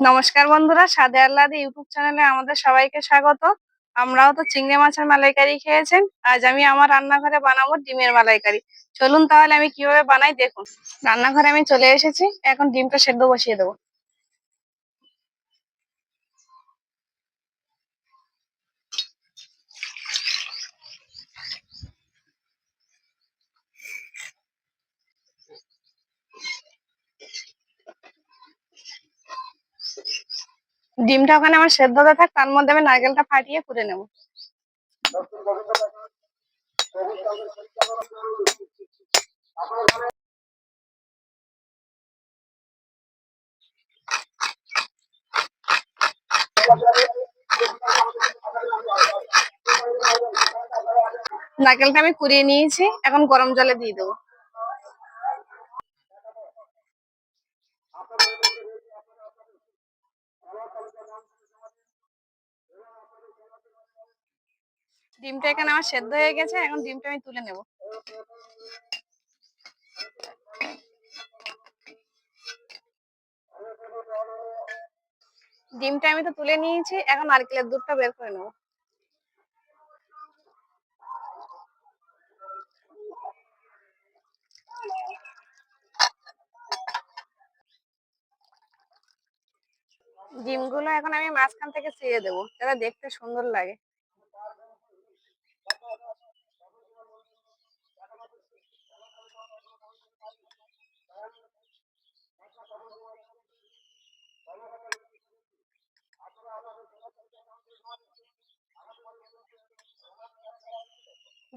নমস্কার বন্ধুরা, সাদে আল্লাদি ইউটিউব চ্যানেলে আমাদের সবাইকে স্বাগত। আমরাও তো চিংড়ি মাছের মালাইকারি খেয়েছেন। আজ আমি আমার রান্নাঘরে বানাবো ডিমের মালাইকারি। চলুন তাহলে আমি কীভাবে বানাই দেখুন। রান্নাঘরে আমি চলে এসেছি, এখন ডিমটা সেদ্ধ বসিয়ে দেবো। ডিমটা ওখানে আমার সেদ্ধ হতে থাক, তার মধ্যে আমি নারকেলটা ফাটিয়ে পুড়ে নেব। নারকেলটা আমি কুড়িয়ে নিয়েছি, এখন গরম জলে দিয়ে দেবো। ডিমটা এখানে আমার সেদ্ধ হয়ে গেছে, এখন ডিমটা আমি তুলে নেব। ডিমটা আমি তো তুলে নিয়েছি, এখন নারকেলের দুধটা বের করে নেব। ডিমগুলো এখন আমি মাঝখান থেকে ছিঁড়ে দেবো, যাতে দেখতে সুন্দর লাগে।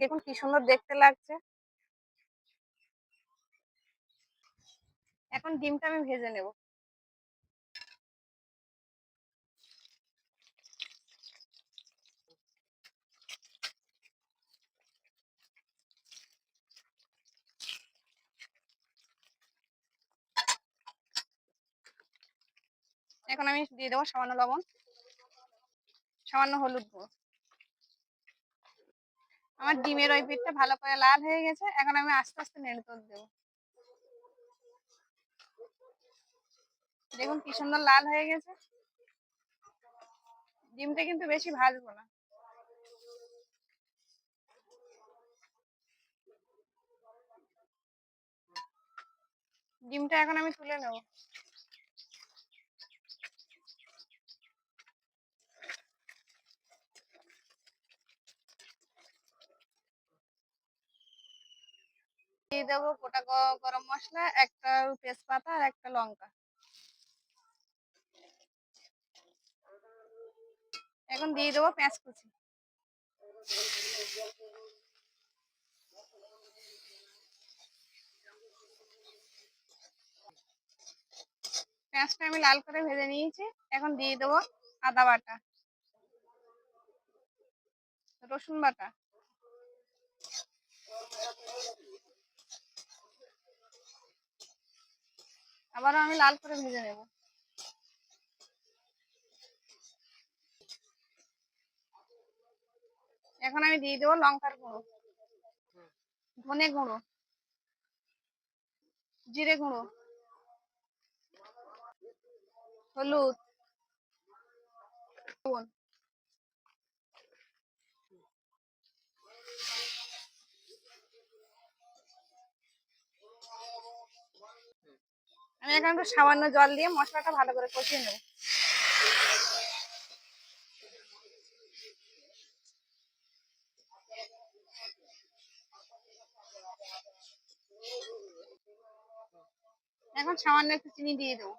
দেখুন কি সুন্দর দেখতে লাগছে। এখন ডিমটা আমি ভেজে নেব। এখন আমি দিয়ে দেবো সামান্য লবণ, সামান্য হলুদ গুঁড়ো। আমার ডিমের ওই পিঠটা ভালো করে লাল হয়ে গেছে, এখন আমি আস্তে আস্তে নেড়ে তোর দেবো। দেখুন কি সুন্দর লাল হয়ে গেছে। ডিমটা কিন্তু বেশি ভাজবো না। ডিমটা এখন আমি তুলে নেব। দিয়ে দেবো গোটা গরম মশলা, একটা তেজপাতা আর একটা লঙ্কা। এখন দিয়ে দেবো পেঁয়াজ কুচি। পেঁয়াজটা আমি লাল করে ভেজে নিয়েছি, এখন দিয়ে দেবো আদা বাটা। রসুন বাটা। আবারও আমি লাল করে ভেজে নেব। এখন আমি দিয়ে দেবো লঙ্কার গুঁড়ো। ধনে গুঁড়ো। জিরে গুঁড়ো। হলুদ। আমি এখন একটু সামান্য জল দিয়ে মশলাটা ভালো করে কষিয়ে নেব। এখন সামান্য একটু চিনি দিয়ে দেবো।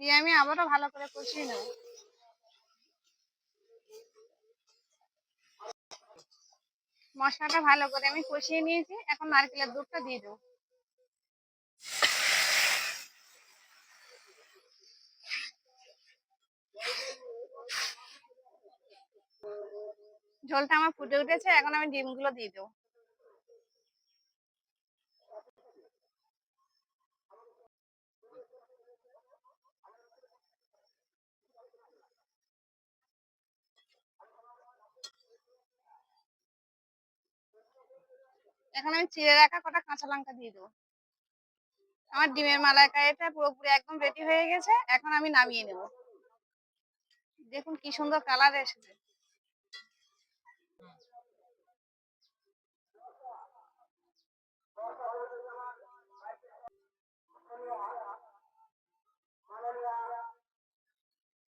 দিয়ে আমি আবারও ভালো করে কষিয়ে নেব। মশলাটা ভালো করে আমি কষিয়ে নিয়েছি। এখন নারকেলের দুধটা দিয়ে দেবো। ঝোলটা আমার ফুটে উঠেছে, এখন আমি ডিমগুলো দিয়ে দেবো। এখন আমি চিড়ে রাখা কটা কাঁচা লঙ্কা দিয়ে দেবো। আমার ডিমের মালাইকারিটা পুরোপুরি একদম রেডি হয়ে গেছে, এখন আমি নামিয়ে নেব। দেখুন কি সুন্দর কালার এসেছে।